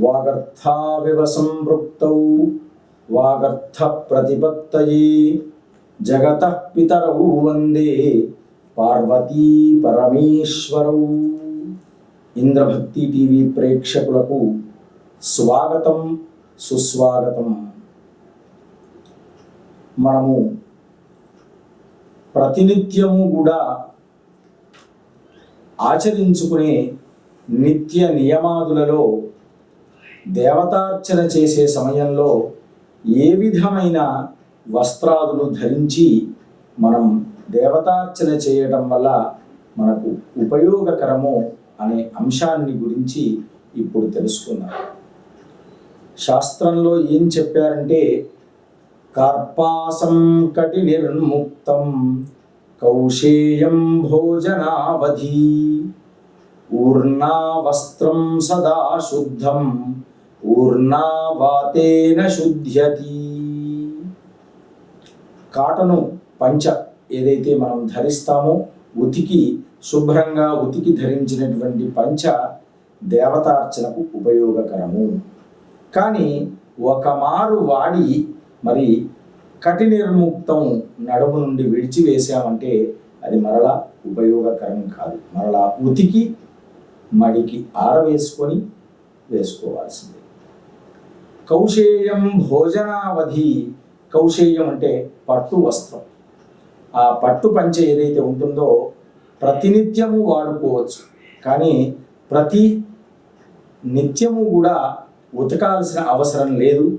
వాగర్థావివ సంపృక్తౌ వాగర్థ ప్రతిపత్తయే జగత పితరౌ వందే పార్వతీ పరమేశ్వరౌ. ఇంద్రభక్తి టీవీ ప్రేక్షకులకు స్వాగతం సుస్వాగతం. మనము ప్రతినిత్యము కూడా ఆచరించుకునే నిత్య నియమాదులలో దేవతార్చన చేసే సమయంలో ఏ విధమైన వస్త్రాదులు ధరించి మనం దేవతార్చన చేయడం వల్ల మనకు ఉపయోగకరము అనే అంశాన్ని గురించి ఇప్పుడు తెలుసుకుందాం. శాస్త్రంలో ఏం చెప్పారంటే కార్పాసం కటి నిర్ముక్తం కౌశేయం భోజనావధి ఊర్నా వస్త్రం సదా శుద్ధం ఊర్నా శుద్ధ్యతి. కాటను పంచ ఏదైతే మనం ధరిస్తామో ఉతికి శుభ్రంగా ఉతికి ధరించినటువంటి పంచ దేవతార్చనకు ఉపయోగకరము. కానీ ఒక మారు వాడి మరి కటి నిర్ముక్తం నడుము నుండి విడిచివేసామంటే అది మరలా ఉపయోగకరం కాదు. మరలా ఉతికి మడికి ఆరవేసుకొని వేసుకోవాల్సిందే. కౌశేయం భోజనావధి. కౌశేయం అంటే పట్టు వస్త్రం. ఆ పట్టు పంచ ఏదైతే ఉంటుందో ప్రతినిత్యము వాడుకోవచ్చు. కానీ ప్రతి నిత్యము కూడా ఉతకాల్సిన అవసరం లేదు.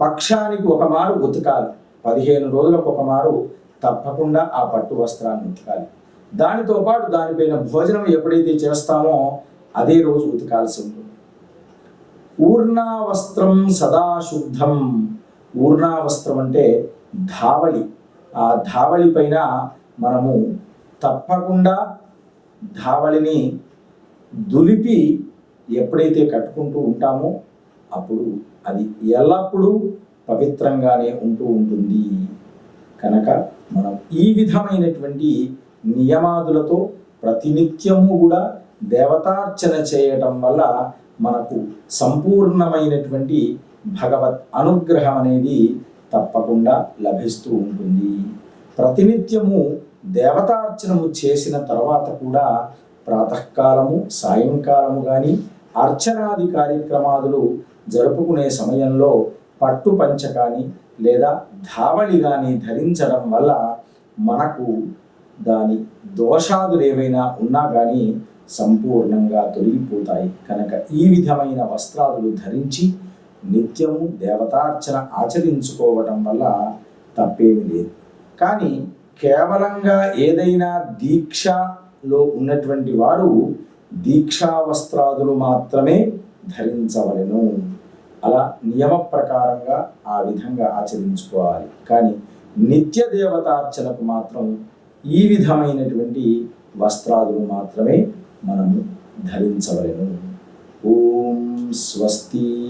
పక్షానికి ఒక మారు ఉతకాలి. పదిహేను రోజులకు ఒక మారు తప్పకుండా ఆ పట్టు వస్త్రాన్ని ఉతకాలి. దానితో పాటు దానిపైన భోజనం ఎప్పుడైతే చేస్తామో అదే రోజు ఉతకాల్సి ఉంటుంది. ఊర్ణావస్త్రం సదాశుద్ధం. ఊర్ణావస్త్రం అంటే ధావళి. ఆ ధావళి పైన మనము తప్పకుండా ధావళిని దులిపి ఎప్పుడైతే కట్టుకుంటూ ఉంటామో అప్పుడు అది ఎల్లప్పుడూ పవిత్రంగానే ఉంటూ ఉంటుంది. కనుక మనం ఈ విధమైనటువంటి నియమాదులతో ప్రతినిత్యము కూడా దేవతార్చన చేయటం వల్ల మనకు సంపూర్ణమైనటువంటి భగవత్ అనుగ్రహం అనేది తప్పకుండా లభిస్తూ ఉంటుంది. ప్రతినిత్యము దేవతార్చనము చేసిన తర్వాత కూడా ప్రాతకాలము సాయంకాలము కానీ అర్చనాది కార్యక్రమాదులు జరుపుకునే సమయంలో పట్టు పంచ కానీ లేదా ధావళి కానీ ధరించడం వల్ల మనకు దాని దోషాదులు ఏవైనా ఉన్నా కానీ సంపూర్ణంగా తొలగిపోతాయి. కనుక ఈ విధమైన వస్త్రాలు ధరించి నిత్యము దేవతార్చన ఆచరించుకోవటం వల్ల తప్పేమి లేదు. కానీ కేవలంగా ఏదైనా దీక్షలో ఉన్నటువంటి వారు దీక్షా వస్త్రాదులు మాత్రమే ధరించవలెను. అలా నియమ ప్రకారంగా ఆ విధంగా ఆచరించుకోవాలి. కానీ నిత్య దేవతార్చనకు మాత్రం ఈ విధమైనటువంటి వస్త్రాదులు మాత్రమే మనము ధరించవలను. ఓం స్వస్తి